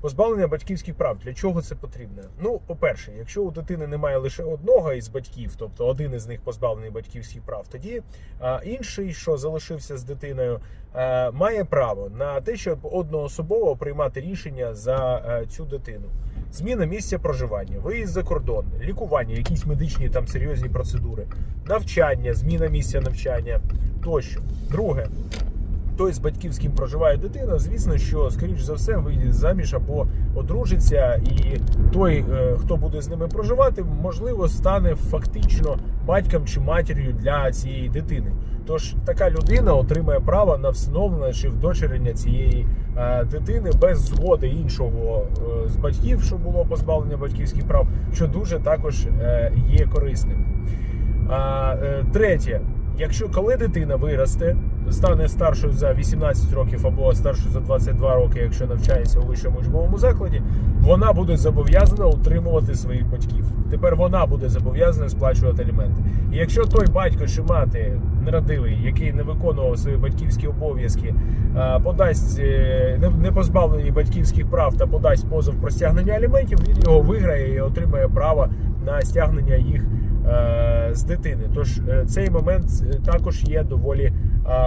Позбавлення батьківських прав. Для чого це потрібно? Ну, по-перше, якщо у дитини немає лише одного із батьків, тобто один із них позбавлений батьківських прав, тоді інший, що залишився з дитиною, має право на те, щоб одноособово приймати рішення за цю дитину. Зміна місця проживання, виїзд за кордон, лікування, якісь медичні там серйозні процедури, навчання, зміна місця навчання тощо. Друге, той з батьків, з ким проживає дитина, звісно, що скоріш за все вийде заміж або одружиться, і той, е, хто буде з ними проживати, можливо, стане фактично батьком чи матір'ю для цієї дитини. Тож така людина отримає право на всиновлення чи вдочерення цієї е, дитини без згоди іншого е, з батьків, що було позбавлення батьківських прав, що дуже також є корисним. Третє, якщо коли дитина виросте, стане старшою за 18 років або старшою за 22 роки, якщо навчається у вищому учбовому закладі, вона буде зобов'язана утримувати своїх батьків. Тепер вона буде зобов'язана сплачувати аліменти. І якщо той батько чи мати нерадивий, який не виконував свої батьківські обов'язки, подасть е, не- позбавлені батьківських прав та подасть позов про стягнення аліментів, він його виграє і отримає право на стягнення їх е, з дитини. Тож е, цей момент е, також є доволі е,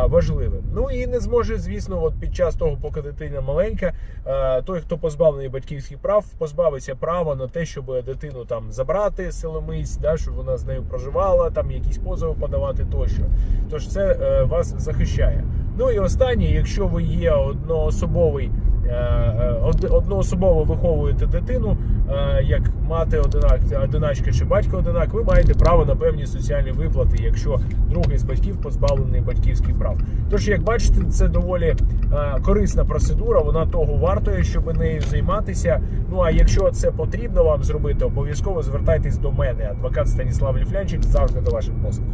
важливим. Ну і не зможе, звісно, от під час того, поки дитина маленька, е, той, хто позбавлений батьківських прав, позбавиться права на те, щоб дитину там забрати силомиць, да, щоб вона з нею проживала, там якісь позови подавати тощо. Тож це е, вас захищає. Ну і останнє, якщо ви є одноособовий. Е, е, Одноособово виховуєте дитину, е, як мати одинак, одиначка чи батько одинак, ви маєте право на певні соціальні виплати, якщо другий з батьків позбавлений батьківських прав. Тож, як бачите, це доволі корисна процедура, вона того вартує, щоб нею займатися. Ну а якщо це потрібно вам зробити, обов'язково звертайтесь до мене. Адвокат Станіслав Ліфлянчик завжди до ваших послуг.